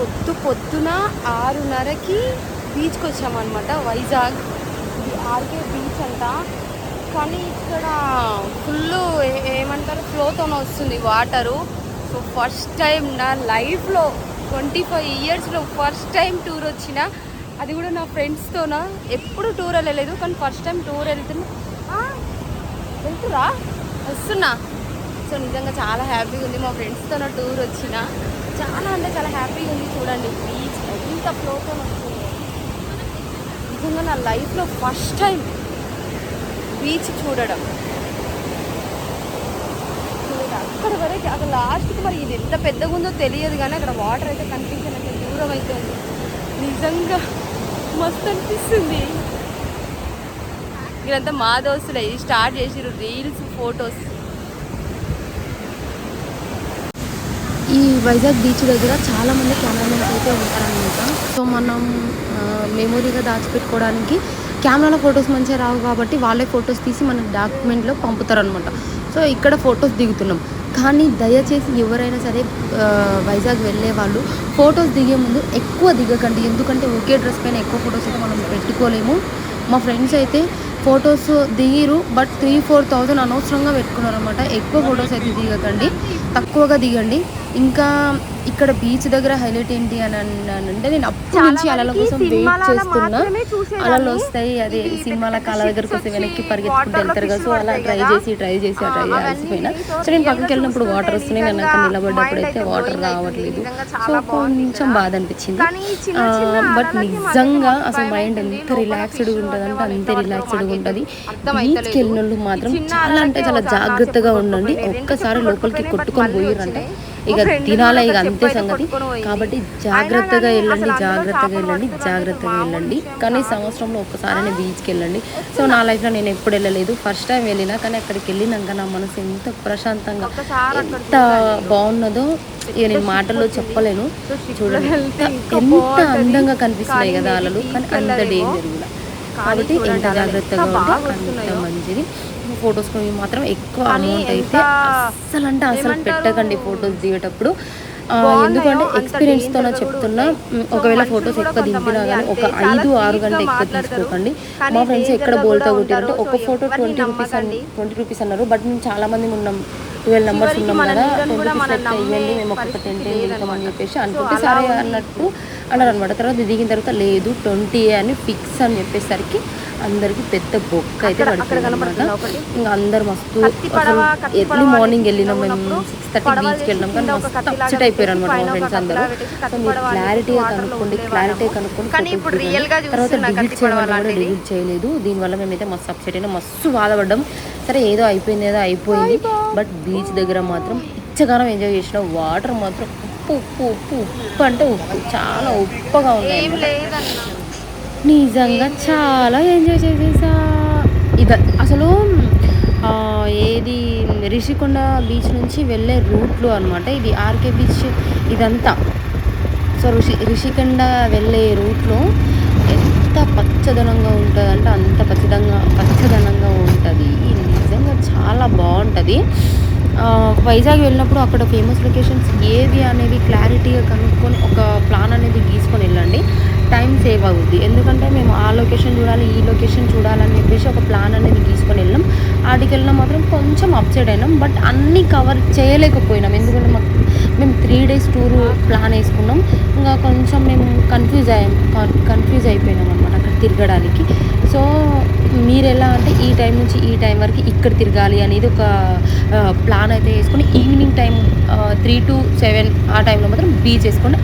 పొద్దు పొద్దున ఆరున్నరకి బీచ్కి వచ్చామన్నమాట వైజాగ్. ఇది ఆర్కే బీచ్ అంట. కానీ ఇక్కడ ఫుల్ ఏమంటారు ఫ్లోతో వస్తుంది వాటరు. సో ఫస్ట్ టైం నా లైఫ్లో ట్వంటీ ఫైవ్ ఇయర్స్లో ఫస్ట్ టైం టూర్ వచ్చిన. అది కూడా నా ఫ్రెండ్స్తోన ఎప్పుడు టూర్ వెళ్ళలేదు కానీ ఫస్ట్ టైం టూర్ వెళ్తున్నా. వెళ్తురా? వస్తున్నా. సో నిజంగా చాలా హ్యాపీగా ఉంది మా ఫ్రెండ్స్తో టూర్ వచ్చిన. చాలా అంటే చాలా హ్యాపీగా ఉంది చూడండి. బీచ్ ఎంత ఫ్లోతో వస్తుంది నిజంగా నా లైఫ్లో ఫస్ట్ టైం బీచ్ చూడడం. అక్కడ వరకు అక్కడ లాస్ట్కి మరి ఇది ఎంత పెద్దగా ఉందో తెలియదు కానీ అక్కడ వాటర్ అయితే కనిపించలేదు దూరం అయితే ఉంది. నిజంగా మస్తు అనిపిస్తుంది. ఇదంతా మా దోస్తులే స్టార్ట్ చేసిరు రీల్స్ ఫొటోస్ ఈ వైజాగ్ బీచ్ దగ్గర చాలామంది కెమెరామెన్స్ అయితే ఉంటారనమాట సో మనం మెమొరీగా దాచిపెట్టుకోవడానికి కెమెరాలో ఫొటోస్ మంచిగా రావు కాబట్టి వాళ్ళే ఫొటోస్ తీసి మన డాక్యుమెంట్లో పంపుతారనమాట సో ఇక్కడ ఫొటోస్ దిగుతున్నాం. కానీ దయచేసి ఎవరైనా సరే వైజాగ్ వెళ్ళే వాళ్ళు ఫొటోస్ దిగే ముందు ఎక్కువ దిగకండి. ఎందుకంటే ఒకే డ్రెస్ పైన ఎక్కువ ఫొటోస్ అయితే మనం పెట్టుకోలేము. మా ఫ్రెండ్స్ అయితే ఫొటోస్ దిగిరు బట్ త్రీ ఫోర్ థౌజండ్ అనవసరంగా పెట్టుకున్నారు అనమాట ఎక్కువ ఫొటోస్ అయితే దిగకండి. తక్కువగా దిగండి. ఇంకా ఇక్కడ బీచ్ దగ్గర హైలైట్ ఏంటి అని అన్- అంటే నేను అప్పటి నుంచి అలల కోసం వెయిట్ చేస్తున్నా. అలలు వస్తాయి అదే సినిమాల కాల దగ్గరకు వస్తే వెనక్కి పరిగెత్తుకుంటూ వెళ్తారు కదా. సో అలా ట్రై చేసి ట్రై చేసి ట్రై చేసిపోయినా సో నేను పక్కకి వెళ్ళినప్పుడు వాటర్ వస్తున్నాయి నేను అక్కడ నిలబడ్డప్పుడు అయితే వాటర్ రావట్లేదు. సో కొంచెం బాధ అనిపించింది. బట్ నిజంగా అసలు మైండ్ ఎంత రిలాక్స్డ్గా ఉంటుంది అంటే అంతే రిలాక్స్డ్గా ఉంటుంది. బీచ్కి వెళ్ళిన వాళ్ళు మాత్రం చాలా అంటే చాలా జాగ్రత్తగా ఉండండి. ఒక్కసారి లోపలికి కొట్టుకొని పోయిరంటే ఇక తినాలి ఇక అంతే సంగతి. కాబట్టి జాగ్రత్తగా వెళ్ళండి జాగ్రత్తగా వెళ్ళండి జాగ్రత్తగా వెళ్ళండి. కానీ సంవత్సరంలో ఒక్కసారైనా బీచ్కి వెళ్ళండి. సో నా లైఫ్లో నేను ఎప్పుడు వెళ్ళలేదు. ఫస్ట్ టైం వెళ్ళినా కానీ అక్కడికి వెళ్ళినాక నా మనసు ఎంత ప్రశాంతంగా ఎంత బాగున్నదో ఇక నేను మాటల్లో చెప్పలేను. చూడండి. ఎంత- ఎంత అందంగా కనిపిస్తున్నాయి కదా అలలు. కానీ అంత డేంజర్ కూడా. కాబట్టి ఎంత జాగ్రత్తగా ఉంటే అంత మంచిది. ఫొటోస్ మాత్రం ఎక్కువ అమౌంట్ అయితే అస్సలు అంటే అసలు పెట్టకండి ఫొటోస్ దిగేటప్పుడు. ఎందుకంటే ఎక్స్పీరియన్స్తో చెప్తున్నా. ఒకవేళ ఫొటోస్ ఎక్కువ దింపినా కానీ ఒక ఐదు ఆరు గంటల ఎక్కువ తీసుకోకండి. మా ఫ్రెండ్స్ ఎక్కడ బోల్తా కొట్టారంటే ఒక photo twenty rupees twenty rupees అన్నారు బట్ మేము చాలా మంది ఉన్నాం. ట్వెల్వ్ నెంబర్స్ ఉన్నాం కదా రూపీస్ లెక్క ఇవ్వండి మేము ఒక టెన్ టెన్ చెప్పేసి అనుకుంటే సరే అన్నట్టు అన్నారు అనమాట తర్వాత దిగిన తర్వాత లేదు ట్వంటీ అని ఫిక్స్ అని చెప్పేసరికి అందరికి పెద్ద బొక్క అయితే అనమాట ఇంకా అందరు మస్తు ఎర్లీ మార్నింగ్ వెళ్ళినాం మేము సిక్స్ థర్టీ బీచ్కి వెళ్ళినాం కానీ మస్తు అప్సెట్ అయిపోయారు అనమాట మా ఫ్రెండ్స్ అందరూ. సో మీరు క్లారిటీగా కనుక్కోండి క్లారిటీగా కనుక్కోండి. తర్వాత డిలీట్ చేయడం వల్ల కూడా డిలీట్ చేయలేదు. దీనివల్ల మేమైతే మస్తు అప్సెట్ అయినా మస్తు బాధపడ్డాం. సరే ఏదో అయిపోయింది ఏదో అయిపోయింది. బట్ బీచ్ దగ్గర మాత్రం పిచ్చగానం ఎంజాయ్ చేసిన వాటర్ మాత్రం ఉప్పు ఉప్పు ఉప్పు ఉప్పు అంటే ఉప్పు. చాలా ఉప్పగా అన్నమాట. నిజంగా చాలా ఎంజాయ్ చేసేసా. ఇద అసలు ఏది రిషికొండ బీచ్ నుంచి వెళ్ళే రూట్లో అనమాట ఇది ఆర్కే బీచ్ ఇదంతా. సో ఋషి రిషికొండ వెళ్ళే రూట్లో ఎంత పచ్చదనంగా ఉంటుంది అంటే అంత పచ్చదంగా పచ్చదనంగా ఉంటుంది. చాలా బాగుంటుంది. వైజాగ్ వెళ్ళినప్పుడు అక్కడ ఫేమస్ లొకేషన్స్ ఏవి అనేవి క్లారిటీగా కనుక్కొని ఒక ప్లాన్ అనేది గీసుకొని వెళ్ళండి. టైం సేవ్ అవుద్ది. ఎందుకంటే మేము ఆ లొకేషన్ చూడాలి ఈ లొకేషన్ చూడాలని చెప్పేసి ఒక ప్లాన్ అనేది గీసుకొని వెళ్ళాం ఆడికి వెళ్ళినా మాత్రం కొంచెం అప్సైడ్ అయినాం. బట్ అన్నీ కవర్ చేయలేకపోయినాం. ఎందుకంటే మాకు మేము త్రీ డేస్ టూర్ ప్లాన్ వేసుకున్నాం. ఇంకా కొంచెం మేము కన్ఫ్యూజ్ అయ్యాం. కన్ఫ్యూజ్ అయిపోయినాం అనమాట అక్కడ తిరగడానికి. సో మీరు ఎలా ఈ టైం నుంచి ఈ టైం వరకు ఇక్కడ తిరగాలి అనేది ఒక ప్లాన్ అయితే వేసుకొని evening time three to seven ఆ టైంలో మాత్రం బీచ్ వేసుకొని